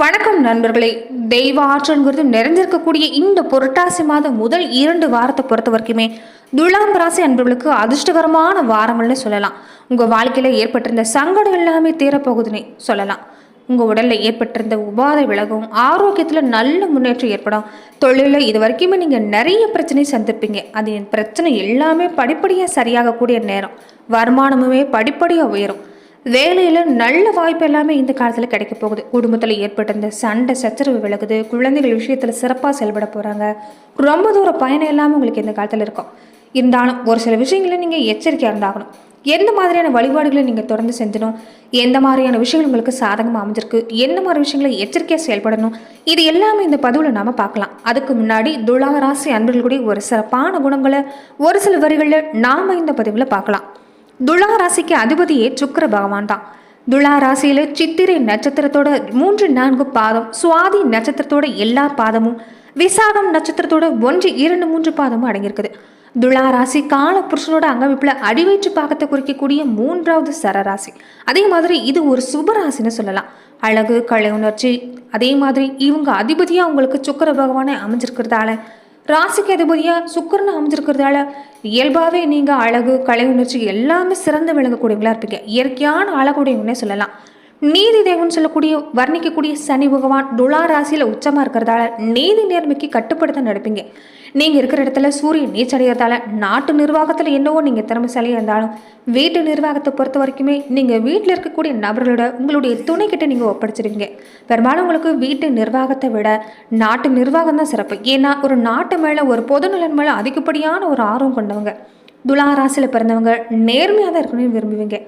வணக்கம் நண்பர்களே. தெய்வ ஆற்றல்ங்கிறது நிறைஞ்சிருக்கக்கூடிய இந்த புரட்டாசி மாதம் முதல் இரண்டு வாரத்தை பொறுத்த வரைக்குமே துலாம் ராசி அன்பர்களுக்கு அதிர்ஷ்டகரமான வாரங்கள்னு சொல்லலாம். உங்கள் வாழ்க்கையில் ஏற்பட்டிருந்த சங்கடம் எல்லாமே தீரப்போகுதுன்னு சொல்லலாம். உங்கள் உடலில் ஏற்பட்டிருந்த உபாதை விலகும் ஆரோக்கியத்தில் நல்ல முன்னேற்றம் ஏற்படும். தொழிலில் இது வரைக்குமே நீங்கள் நிறைய பிரச்சனை சந்திப்பீங்க. அது பிரச்சனை எல்லாமே படிப்படியாக சரியாகக்கூடிய நேரம். வருமானமுமே படிப்படியாக உயரும். வேலையில் நல்ல வாய்ப்பு எல்லாமே இந்த காலத்தில் கிடைக்க போகுது. குடும்பத்தில் ஏற்பட்டிருந்த சண்டை சச்சரவு விலகுது. குழந்தைகள் விஷயத்தில் சிறப்பாக செயல்பட போகிறாங்க ரொம்ப தூர பயணம் எல்லாமே உங்களுக்கு இந்த காலத்தில் இருக்கும். இருந்தாலும் ஒரு சில விஷயங்களை நீங்கள் எச்சரிக்கையாக இருந்தாகணும். எந்த மாதிரியான வழிபாடுகளை நீங்கள் தொடர்ந்து செஞ்சணும்? எந்த மாதிரியான விஷயங்கள் உங்களுக்கு சாதகமாக அமைஞ்சிருக்கு? எந்த மாதிரி விஷயங்களை எச்சரிக்கையாக செயல்படணும்? இது எல்லாமே இந்த பதிவில் நாம் பார்க்கலாம். அதுக்கு முன்னாடி துலா ராசி அன்பர்களுடைய ஒரு சிறப்பான குணங்களை ஒரு சில வரிகளில் நாம் இந்த பதிவில் பார்க்கலாம். துலா ராசிக்கு அதிபதியே சுக்கர பகவான் தான். துலா ராசியில சித்திரை நட்சத்திரத்தோட மூன்று நான்கு பாதம் சுவாதி நட்சத்திரத்தோட எல்லா பாதமும் விசாகம் நட்சத்திரத்தோட ஒன்று இரண்டு மூன்று பாதமும் அடங்கியிருக்குது. துலா ராசி கால புருஷனோட அங்கமைப்பில் அடிவயிற்று பாகத்தை குறிக்கக்கூடிய மூன்றாவது சரராசி. அதே மாதிரி இது ஒரு சுபராசின்னு சொல்லலாம். அழகு கலை உணர்ச்சி அதே மாதிரி இவங்க அதிபதியாக உங்களுக்கு சுக்கர பகவானை அமைஞ்சிருக்கிறதால ராசிக்கு அதிபதியாக சுக்கரன் அமைஞ்சிருக்கிறதால இயல்பாகவே நீங்கள் அழகு கலை உணர்ச்சி எல்லாமே சிறந்து விளங்கக்கூடியவங்களாக இருப்பீங்க. இயற்கையான அழகுடையவங்கன்னே சொல்லலாம். நீதி தேவன் சொல்லக்கூடிய வர்ணிக்கக்கூடிய சனி பகவான் துலா ராசியில் உச்சமாக இருக்கிறதால நீதி நேர்மைக்கு கட்டுப்படுத்த நடப்பீங்க. நீங்கள் இருக்கிற இடத்துல சூரியன் நீச்சடைகிறதால நாட்டு நிர்வாகத்தில் என்னவோ நீங்கள் திறமைசாலியாக இருந்தாலும் வீட்டு நிர்வாகத்தை பொறுத்த வரைக்குமே நீங்கள் வீட்டில் இருக்கக்கூடிய நபர்களோட உங்களுடைய துணைக்கிட்ட நீங்கள் ஒப்படைச்சிருவீங்க. பெரும்பாலும் உங்களுக்கு வீட்டு நிர்வாகத்தை விட நாட்டு நிர்வாகம் தான் சிறப்பு. ஏன்னா ஒரு நாட்டு மேலே ஒரு பொதுநலன் மேலே அதிகப்படியான ஒரு ஆர்வம் கொண்டவங்க துலா ராசியில் பிறந்தவங்க நேர்மையாக தான் இருக்கணும்னு விரும்புவீங்க.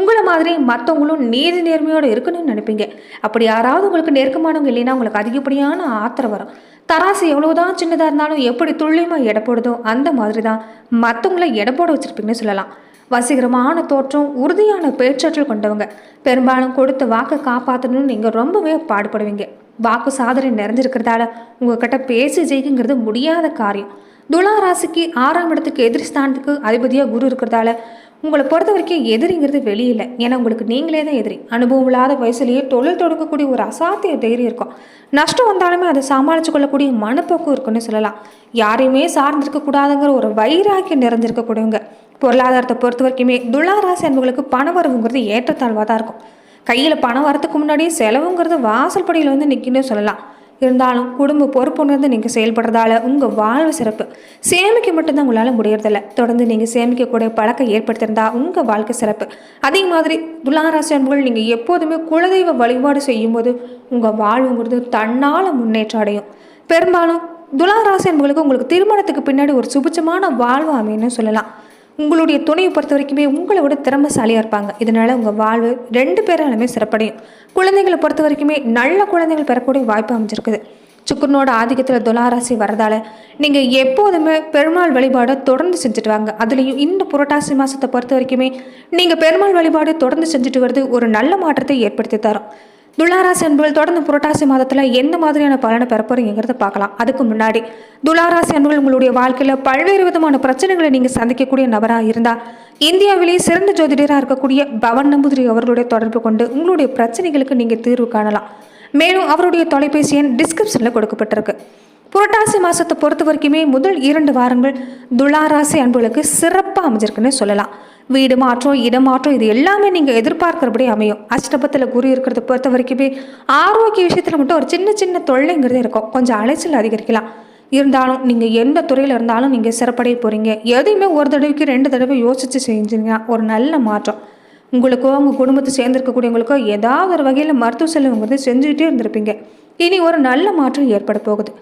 உங்களை மாதிரி மற்றவங்களும் நீதி நேர்மையோடு இருக்கணும்னு நினைப்பீங்க. அப்படி யாராவது உங்களுக்கு நெருக்கமானவங்க இல்லைன்னா உங்களுக்கு அதிகப்படியான ஆத்திரம் வரும். தராசு எவ்வளோதான் சின்னதாக இருந்தாலும் எப்படி துல்லியமாக எடை போடுதோ அந்த மாதிரி தான் மற்றவங்கள எடை போட வச்சுருப்பீங்கன்னு சொல்லலாம். வசீகரமான தோற்றம் உறுதியான பேச்சாற்றல் கொண்டவங்க. பெரும்பாலும் கொடுத்த வாக்கை காப்பாற்றணும்னு நீங்கள் ரொம்பவே பாடுபடுவீங்க. வாக்கு சாதனை நிறைஞ்சிருக்கிறதால உங்ககிட்ட பேசி ஜெயிக்குங்கிறது முடியாத காரியம். துலா ராசிக்கு ஆறாம் இடத்துக்கு எதிர்ஸ்தானத்துக்கு அதிபதியாக குரு இருக்கிறதால உங்களை பொறுத்த வரைக்கும் எதிரிங்கிறது வெளியில. ஏன்னா உங்களுக்கு நீங்களே தான் எதிரி. அனுபவம் இல்லாத வயசுலேயே தொழில் தொடங்கக்கூடிய ஒரு அசாத்திய தைரியம் இருக்கும். நஷ்டம் வந்தாலுமே அதை சமாளித்து கொள்ளக்கூடிய இருக்குன்னு சொல்லலாம். யாரையுமே சார்ந்திருக்கக்கூடாதுங்கிற ஒரு வைராக்கியம் நிறைஞ்சிருக்கக்கூடியவங்க பொருளாதாரத்தை பொறுத்த வரைக்குமே துலா ராசி அன்புகளுக்கு பண வரவுங்கிறது ஏற்றத்தாழ்வாக தான் இருக்கும். கையில் பணம் வரத்துக்கு முன்னாடியே செலவுங்கிறது வாசல் படியில் வந்து நிற்கின்னு சொல்லலாம். இருந்தாலும் குடும்ப பொறுப்புணர்ந்து நீங்கள் செயல்படுறதால உங்கள் வாழ்வு சிறப்பு. சேமிக்க மட்டும்தான் உங்களால் முடியறதில்ல. தொடர்ந்து நீங்கள் சேமிக்கக்கூடிய பழக்கம் ஏற்படுத்தியிருந்தா உங்கள் வாழ்க்கை சிறப்பு. அதே மாதிரி துலாராசி அன்புகள் நீங்கள் எப்போதுமே குலதெய்வ வழிபாடு செய்யும்போது உங்கள் வாழ்வுங்கிறது தன்னால் முன்னேற்றம் அடையும். பெரும்பாலும் துலாராசி அன்புகளுக்கு உங்களுக்கு திருமணத்துக்கு பின்னாடி ஒரு சுபிச்சமான வாழ்வு அமையன்னு சொல்லலாம். உங்களுடைய துணையை பொறுத்த வரைக்குமே உங்களை விட திறமைசாலியாக இருப்பாங்க. இதனால் உங்கள் வாழ்வு ரெண்டு பேராலுமே சிறப்படையும். குழந்தைகளை பொறுத்த வரைக்குமே நல்ல குழந்தைகள் பெறக்கூடிய வாய்ப்பு அமைஞ்சிருக்குது. சுக்குனோட ஆதிக்கத்தில் துளாராசி வரதால நீங்கள் எப்போதுமே பெருமாள் வழிபாடை தொடர்ந்து செஞ்சுட்டு வாங்க. அதுலேயும் இந்த புரட்டாசி மாதத்தை பொறுத்த வரைக்குமே நீங்கள் பெருமாள் வழிபாடு தொடர்ந்து செஞ்சுட்டு வருது ஒரு நல்ல மாற்றத்தை ஏற்படுத்தி தரும். துளாராசி அன்புகள் தொடர்ந்து புரட்டாசி மாதத்தில் எந்த மாதிரியான பலனை பெற போறீங்கிறத பார்க்கலாம். அதுக்கு முன்னாடி துளாராசி அன்புகள் உங்களுடைய வாழ்க்கையில் பல்வேறு விதமான பிரச்சனைகளை நீங்கள் சந்திக்கக்கூடிய நபராக இருந்தால் இந்தியாவிலேயே சிறந்த ஜோதிடராக இருக்கக்கூடிய பவன் நம்பூதிரி அவர்களுடைய தொடர்பு கொண்டு உங்களுடைய பிரச்சனைகளுக்கு நீங்கள் தீர்வு காணலாம். மேலும் அவருடைய தொலைபேசி எண் டிஸ்கிரிப்ஷனில் கொடுக்கப்பட்டிருக்கு. புரட்டாசி மாதத்தை பொறுத்த வரைக்குமே முதல் இரண்டு வாரங்கள் துளாராசி அன்புகளுக்கு சிறப்பாக அமைஞ்சிருக்குன்னு சொல்லலாம். வீடு மாற்றம் இடமாற்றம் இது எல்லாமே நீங்கள் எதிர்பார்க்கிறபடி அமையும். அஷ்டபத்தில் குரு இருக்கிறத பொறுத்த வரைக்குமே ஆரோக்கிய விஷயத்தில் மட்டும் ஒரு சின்ன சின்ன தொல்லைங்கிறது இருக்கும். கொஞ்சம் அலைச்சல் அதிகரிக்கலாம். இருந்தாலும் நீங்கள் எந்த துறையில் இருந்தாலும் நீங்கள் சிறப்படைய போகிறீங்க எதையுமே ஒரு தடவைக்கு ரெண்டு தடவை யோசித்து செஞ்சீங்கன்னா ஒரு நல்ல மாற்றம். உங்களுக்கோ உங்கள் குடும்பத்தை சேர்ந்துருக்கக்கூடியவங்களுக்கோ ஏதாவது ஒரு வகையில் மருத்துவ செலவுங்கிறது செஞ்சுக்கிட்டே இருந்திருப்பீங்க. இனி ஒரு நல்ல மாற்றம் ஏற்பட போகுது.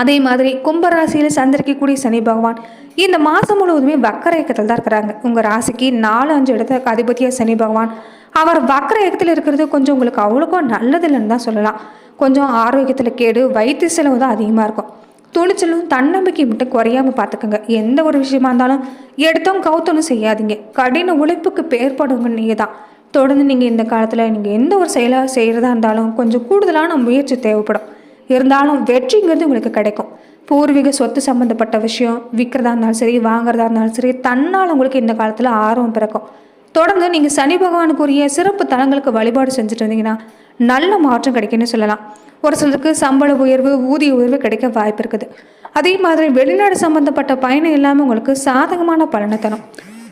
அதே மாதிரி கும்பராசியில் சந்திரிக்கக்கூடிய சனி பகவான் இந்த மாதம் முழுவதுமே வக்கர இயக்கத்தில் தான் இருக்கிறாங்க. உங்கள் ராசிக்கு நாலு அஞ்சு இடத்த அதிபதியாக சனி பகவான். அவர் வக்கர இயக்கத்தில் இருக்கிறது கொஞ்சம் உங்களுக்கு அவ்வளோக்கும் நல்லதில்லைன்னு தான் சொல்லலாம். கொஞ்சம் ஆரோக்கியத்தில் கேடு வைத்திய செலவு தான் அதிகமாக இருக்கும். துணிச்சலும் தன்னம்பிக்கை மட்டும் குறையாம பார்த்துக்கோங்க. எந்த ஒரு விஷயமா இருந்தாலும் எடுத்தோம் கவுத்தனும் செய்யாதீங்க. கடின உழைப்புக்கு பேர்படுங்க நீங்கள் தான். தொடர்ந்து நீங்கள் இந்த காலத்தில் நீங்கள் எந்த ஒரு செயலாக செய்கிறதா இருந்தாலும் கொஞ்சம் கூடுதலான முயற்சி தேவைப்படும். இருந்தாலும் வெற்றிங்கிறது உங்களுக்கு கிடைக்கும். பூர்வீக சொத்து சம்மந்தப்பட்ட விஷயம் விற்கிறதா இருந்தாலும் சரி வாங்குறதா இருந்தாலும் சரி தன்னால் உங்களுக்கு இந்த காலத்தில் ஆர்வம் பிறக்கும். தொடர்ந்து நீங்கள் சனி பகவானுக்குரிய சிறப்பு தலங்களுக்கு வழிபாடு செஞ்சுட்டு இருந்தீங்கன்னா நல்ல மாற்றம் கிடைக்கும்னு சொல்லலாம். ஒரு சிலருக்கு சம்பள உயர்வு ஊதிய உயர்வு கிடைக்க வாய்ப்பு இருக்குது. அதே மாதிரி வெளிநாடு சம்மந்தப்பட்ட பயணம் இல்லாமல் உங்களுக்கு சாதகமான பலனை தரும்.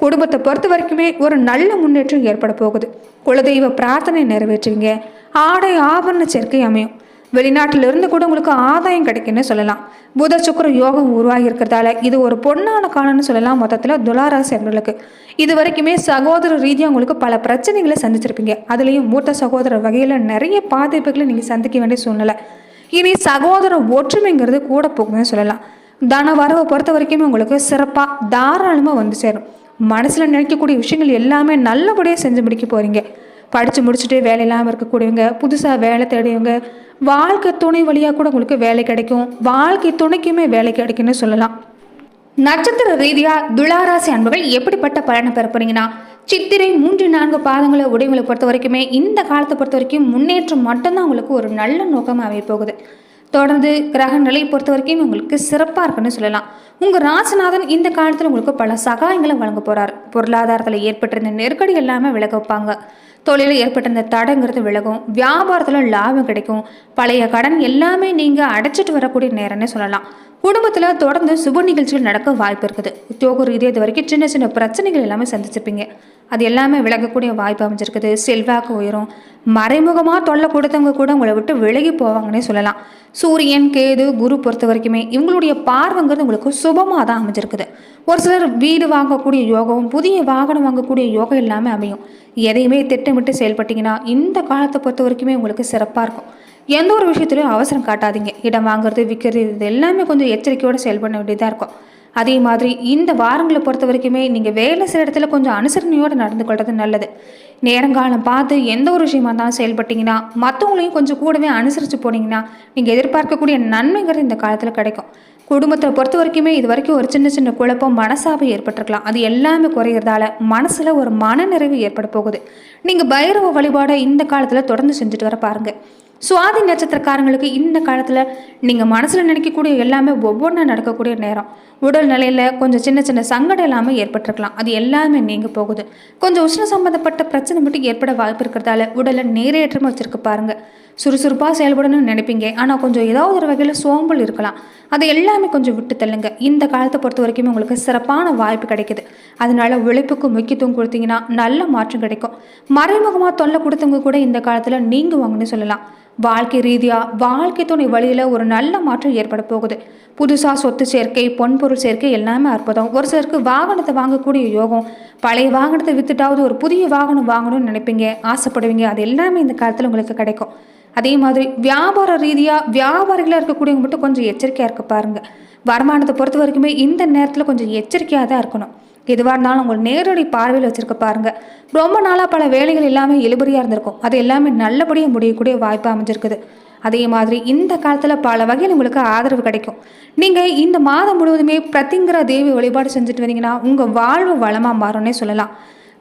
குடும்பத்தை பொறுத்த வரைக்குமே ஒரு நல்ல முன்னேற்றம் ஏற்பட போகுது. குலதெய்வ பிரார்த்தனை நிறைவேற்றுவீங்க. ஆடை ஆபரண சேர்க்கை அமையும். வெளிநாட்டிலிருந்து கூட உங்களுக்கு ஆதாயம் கிடைக்குன்னு சொல்லலாம். புத சுக்கர யோகம் உருவாகி இருக்கிறதால இது ஒரு பொன்னான காலம்னு சொல்லலாம் மொத்தத்தில் துளாராசி அவர்களுக்கு இது வரைக்குமே சகோதர ரீதியாக உங்களுக்கு பல பிரச்சனைகளை சந்திச்சிருப்பீங்க. அதுலேயும் மூத்த சகோதர வகையில் நிறைய பாதிப்புகளை நீங்கள் சந்திக்க வேண்டிய சூழ்நிலை. இனி சகோதர ஒற்றுமைங்கிறது கூட போகுதுன்னு சொல்லலாம். தன வரவை பொறுத்த வரைக்குமே உங்களுக்கு சிறப்பாக தாராளமாக வந்து சேரும். மனசில் நினைக்கக்கூடிய விஷயங்கள் எல்லாமே நல்லபடியாக செஞ்சு முடிக்க போகிறீங்க படித்து முடிச்சுட்டு வேலை இல்லாமல் இருக்கக்கூடியவங்க புதுசாக வேலை தேடியவங்க வாழ்க்கை துணை வழியாக கூட உங்களுக்கு வேலை கிடைக்கும். வாழ்க்கை துணைக்குமே வேலை கிடைக்கும்னு சொல்லலாம். நட்சத்திர ரீதியாக துளாராசி அன்புகள் எப்படிப்பட்ட பலனை பெற போறீங்கன்னா சித்திரை மூன்று நான்கு பாதங்களை உடையவங்களை பொறுத்த வரைக்குமே இந்த காலத்தை பொறுத்த வரைக்கும் முன்னேற்றம் மட்டும்தான் உங்களுக்கு ஒரு நல்ல நோக்கமாக போகுது. தொடர்ந்து கிரக நிலையை பொறுத்த வரைக்கும் உங்களுக்கு சிறப்பாக இருக்குன்னு சொல்லலாம். உங்கள் ராசிநாதன் இந்த காலத்தில் உங்களுக்கு பல சகாயங்களை வழங்க போகிறார் பொருளாதாரத்தில் ஏற்பட்டிருந்த நெருக்கடி எல்லாமே விலக வைப்பாங்க. தொழிலில் ஏற்பட்ட இந்த தடங்கிறது விலகும். வியாபாரத்தில் லாபம் கிடைக்கும். பழைய கடன் எல்லாமே நீங்கள் அடைச்சிட்டு வரக்கூடிய நேரம்னே சொல்லலாம். குடும்பத்தில் தொடர்ந்து சுப நிகழ்ச்சிகள் நடக்க வாய்ப்பு இருக்குது. உத்தியோக ரீதியாக இது வரைக்கும் சின்ன சின்ன பிரச்சனைகள் எல்லாமே சந்திச்சிருப்பீங்க. அது எல்லாமே விலகக்கூடிய வாய்ப்பு அமைஞ்சிருக்குது. செல்வாக்கு உயரும். மறைமுகமாக தொல்லை கொடுத்தவங்க கூட உங்களை விட்டு விலகி போவாங்கன்னே சொல்லலாம். சூரியன் கேது குரு பொறுத்த வரைக்குமே இவங்களுடைய பார்வைங்கிறது உங்களுக்கு சுபமாக தான் அமைஞ்சிருக்குது. ஒரு சிலர் வீடு வாங்கக்கூடிய யோகம் புதிய வாகனம் வாங்கக்கூடிய யோகம் எல்லாமே அமையும். எதையுமே திட்டமிட்டு செயல்பட்டீங்கன்னா இந்த காலத்தை பொறுத்த வரைக்குமே உங்களுக்கு சிறப்பாக இருக்கும். எந்த ஒரு விஷயத்துலையும் அவசரம் காட்டாதீங்க. இடம் வாங்குறது விற்கிறது இது எல்லாமே கொஞ்சம் எச்சரிக்கையோடு செயல்பட வேண்டியதாக இருக்கும். அதே மாதிரி இந்த வாரங்களை பொறுத்த வரைக்குமே நீங்கள் வேலை செய்கிற இடத்துல கொஞ்சம் அனுசரணையோடு நடந்து கொள்வது நல்லது. நேரங்காலம் பார்த்து எந்த ஒரு விஷயமா இருந்தாலும் செயல்பட்டீங்கன்னா மற்றவங்களையும் கொஞ்சம் கூடவே அனுசரித்து போனீங்கன்னா நீங்கள் எதிர்பார்க்கக்கூடிய நன்மைங்கிறது இந்த காலத்தில் கிடைக்கும். குடும்பத்தை பொறுத்த வரைக்குமே இது வரைக்கும் ஒரு சின்ன சின்ன குழப்பம் மனசாபம் ஏற்பட்டிருக்கலாம். அது எல்லாமே குறையிறதால மனசில் ஒரு மனநிறைவு ஏற்பட போகுது. நீங்கள் பைரவ வழிபாடை இந்த காலத்தில் தொடர்ந்து செஞ்சுட்டு வர பாருங்கள் சுவாதி நட்சத்திரக்காரங்களுக்கு இந்த காலத்தில் நீங்கள் மனசில் நினைக்கக்கூடிய எல்லாமே ஒவ்வொன்றா நடக்கக்கூடிய நேரம். உடல் நிலையில் கொஞ்சம் சின்ன சின்ன சங்கடம் எல்லாமே ஏற்பட்டிருக்கலாம். அது எல்லாமே நீங்கள் போகுது. கொஞ்சம் உஷ்ண சம்பந்தப்பட்ட பிரச்சனை மட்டும் ஏற்பட வாய்ப்பு இருக்கிறதால உடலை நேரேற்றமாக வச்சுருக்கு பாருங்கள் சுறுசுறுப்பாக செயல்படணும்னு நினைப்பீங்க. ஆனால் கொஞ்சம் ஏதாவது ஒரு வகையில் சோம்பல் இருக்கலாம். அதை எல்லாமே கொஞ்சம் விட்டு தள்ளுங்க. இந்த காலத்தை பொறுத்த வரைக்குமே உங்களுக்கு சிறப்பான வாய்ப்பு கிடைக்குது. அதனால உழைப்புக்கு முக்கியத்துவம் கொடுத்தீங்கன்னா நல்ல மாற்றம் கிடைக்கும். மறைமுகமாக தொல்லை கொடுத்தவங்க கூட இந்த காலத்தில் நீங்குவாங்கன்னு சொல்லலாம். வாழ்க்கை ரீதியாக வாழ்க்கை துணை வழியில் ஒரு நல்ல மாற்றம் ஏற்பட போகுது. புதுசாக சொத்து சேர்க்கை பொன்பொருள் சேர்க்கை எல்லாமே அற்புதம். ஒரு சிலருக்கு வாகனத்தை வாங்கக்கூடிய யோகம் பழைய வாகனத்தை வித்துட்டாவது ஒரு புதிய வாகனம் வாங்கணும்னு நினைப்பீங்க. ஆசைப்படுவீங்க. அது எல்லாமே இந்த காலத்தில் உங்களுக்கு கிடைக்கும். அதே மாதிரி வியாபார ரீதியாக வியாபாரிகளாக இருக்கக்கூடியவங்க மட்டும் கொஞ்சம் எச்சரிக்கையாக இருக்க பாருங்கள் வருமானத்தை பொறுத்த வரைக்குமே இந்த நேரத்தில் கொஞ்சம் எச்சரிக்கையாக தான் இருக்கணும். எதுவாக இருந்தாலும் உங்கள் நேரடி பார்வையில் வச்சுருக்க பாருங்கள் ரொம்ப நாளாக பல வேலைகள் எல்லாமே இழுபறியாக இருந்திருக்கும். அது எல்லாமே நல்லபடியாக முடியக்கூடிய வாய்ப்பு அமைஞ்சிருக்குது. அதே மாதிரி இந்த காலத்தில் பல வகையில் உங்களுக்கு ஆதரவு கிடைக்கும். நீங்கள் இந்த மாதம் முழுவதுமே பிரத்திங்கிற தேவி வழிபாடு செஞ்சுட்டு வந்தீங்கன்னா உங்கள் வாழ்வு வளமாக மாறும்னே சொல்லலாம்.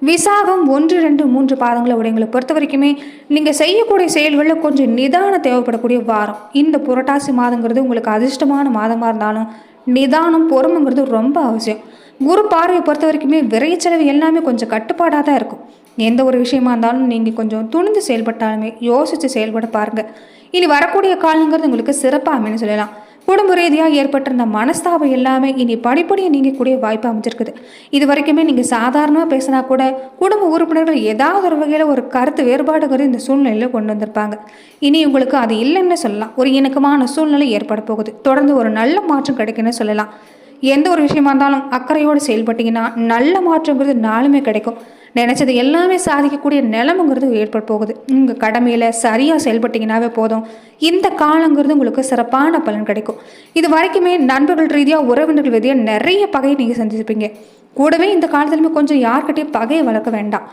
விசாகம் ஒன்று ரெண்டு மூன்று பாதங்களை உடையங்களை பொறுத்த வரைக்குமே நீங்கள் செய்யக்கூடிய செயல்களில் கொஞ்சம் நிதானம் தேவைப்படக்கூடிய வாரம். இந்த புரட்டாசி மாதங்கிறது உங்களுக்கு அதிர்ஷ்டமான மாதமாக இருந்தாலும் நிதானம் பொறுமைங்கிறது ரொம்ப அவசியம். குரு பார்வையை பொறுத்த வரைக்குமே விரைச்செலவு எல்லாமே கொஞ்சம் கட்டுப்பாடாக தான் இருக்கும். எந்த ஒரு விஷயமா இருந்தாலும் நீங்கள் கொஞ்சம் துணிந்து செயல்பட்டாலுமே யோசித்து செயல்பட பாருங்கள் இனி வரக்கூடிய காலங்கிறது உங்களுக்கு சிறப்பாக அமைன்னு சொல்லலாம். குடும்ப ரீதியாக ஏற்பட்டிருந்த மனஸ்தாபம் எல்லாமே இனி படிப்படியாக நீங்கக்கூடிய வாய்ப்பு அமைஞ்சிருக்குது. இது வரைக்குமே நீங்கள் சாதாரணமாக பேசினா கூட குடும்ப உறுப்பினர்கள் ஏதாவது ஒரு வகையில் ஒரு கருத்து வேறுபாடுங்கிறது இந்த சூழ்நிலையில் கொண்டு வந்திருப்பாங்க. இனி உங்களுக்கு அது இல்லைன்னு சொல்லலாம். ஒரு இணக்கமான சூழ்நிலை ஏற்பட போகுது. தொடர்ந்து ஒரு நல்ல மாற்றம் கிடைக்குன்னு சொல்லலாம். எந்த ஒரு விஷயமா இருந்தாலும் அக்கறையோடு செயல்பட்டீங்கன்னா நல்ல மாற்றங்கிறது நாளுமே கிடைக்கும். நினச்சது எல்லாமே சாதிக்கக்கூடிய நிலமுங்கிறது ஏற்பட போகுது. உங்கள் கடமையில் சரியாக செயல்பட்டீங்கன்னாவே போதும். இந்த காலங்கிறது உங்களுக்கு சிறப்பான பலன் கிடைக்கும். இது வரைக்குமே நண்பர்கள் ரீதியாக உறவினர்கள் ரீதியாக நிறைய பகையை நீங்கள் சந்திச்சிருப்பீங்க. கூடவே இந்த காலத்துலையுமே கொஞ்சம் யார்கிட்டையும் பகையை வளர்க்க வேண்டாம்.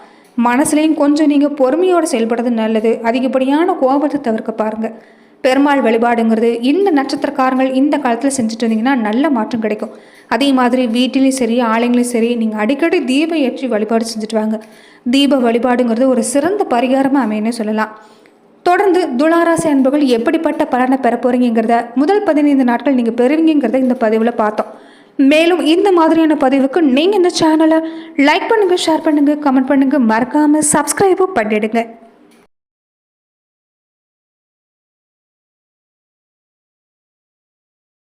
மனசுலையும் கொஞ்சம் நீங்கள் பொறுமையோடு செயல்படுறது நல்லது. அதிகப்படியான கோபத்தை தவிர்க்க பாருங்கள் பெருமாள் வழிபாடுங்கிறது இந்த நட்சத்திரக்காரங்கள் இந்த காலத்தில் செஞ்சுட்டு இருந்தீங்கன்னா நல்ல மாற்றம் கிடைக்கும். அதே மாதிரி வீட்டிலையும் சரி ஆலைங்களையும் சரி நீங்கள் அடிக்கடி தீபம் ஏற்றி வழிபாடு செஞ்சுட்டு வாங்க. தீப வழிபாடுங்கிறது ஒரு சிறந்த பரிகாரமாக அமையன்னு சொல்லலாம். தொடர்ந்து துளாராசி அன்புகள் எப்படிப்பட்ட பலனை பெற போகிறீங்கிறத முதல் பதினைந்து நாட்கள் நீங்கள் பெறுவீங்கிறத இந்த பதிவில் பார்த்தோம். மேலும் இந்த மாதிரியான பதிவுக்கு நீங்கள் இந்த சேனலை லைக் பண்ணுங்கள் ஷேர் பண்ணுங்கள் கமெண்ட் பண்ணுங்கள் மறக்காமல் சப்ஸ்கிரைபும் பண்ணிடுங்க.